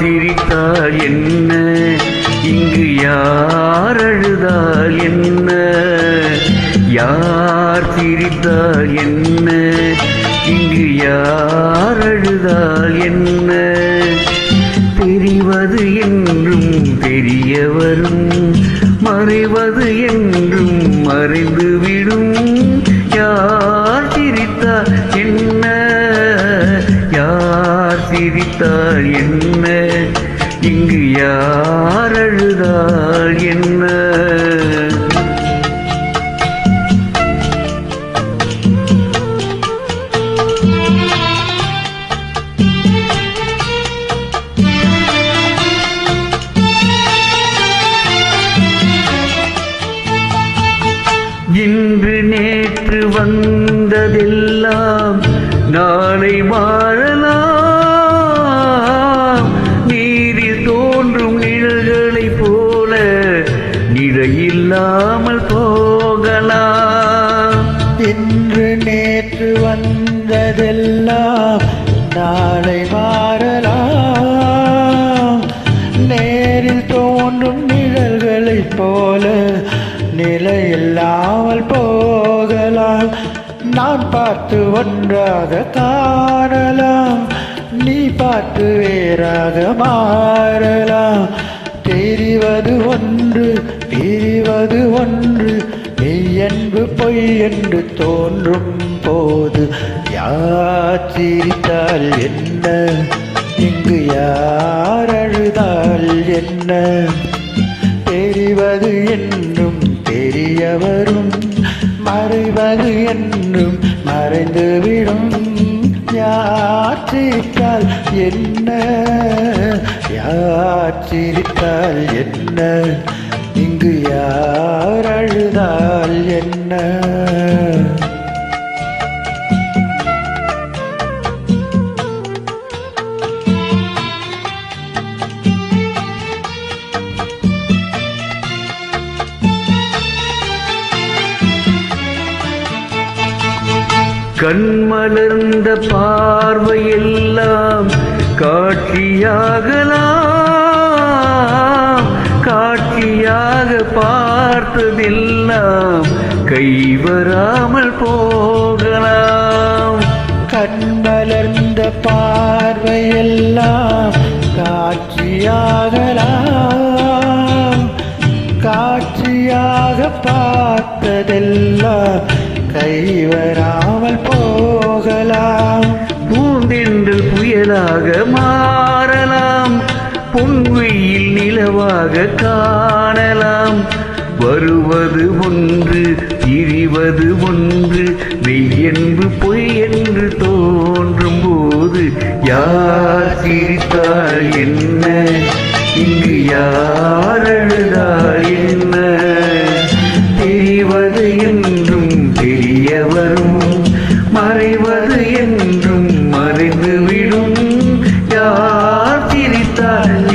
சிரித்தால் என்ன? இங்கு யார் அழுதால் என்ன? யார் சிரித்தால் என்ன? இங்கு யார் அழுதால் என்ன? தெரிவது என்றும் தெரிய வரும் மறைவது என்றும் மறைந்துவிடும். இங்கு யார் அழுதால் என்ன? இன்று நேற்று வந்ததெல்லாம் நேற்று வந்ததெல்லாம் நாளை மாறலாம். நேரில் தோன்றும் நிழல்களைப் போல நிலையில்லாமல் போகலாம். நான் பார்த்து ஒன்றாக காணலாம். நீ பார்த்து வேறாக மாறலாம். தெரிவது ஒன்று பிரிவது ஒன்று மெய்யன்பு பொய் என்று தோன்றும் போது யார் சிரித்தால் என்ன? இங்கு யார் அழுதால் என்ன? தெரிவது என்னும் தெரிய வரும் மறைவது என்னும் மறைந்துவிடும். யார் சிரித்தால் என்ன? யார் சிரித்தால் என்ன? இங்கு யார் கண்மலர்ந்த பார்வையெல்லாம் காட்சியாகலாம் காட்சியாக பார்த்ததெல்லாம் கைவராமல் போகலாம். கண்மலர்ந்த பார்வையெல்லாம் காட்சியாகலாம் காட்சியாக பார்த்ததெல்லாம் கைவரா புயலாக மாறலாம். பொங்குயில் நிலவாக காணலாம். வருவது ஒன்று பிரிவது ஒன்று மெய்யென்பு பொய் என்று தோன்றும் போது யார் சிரித்தால்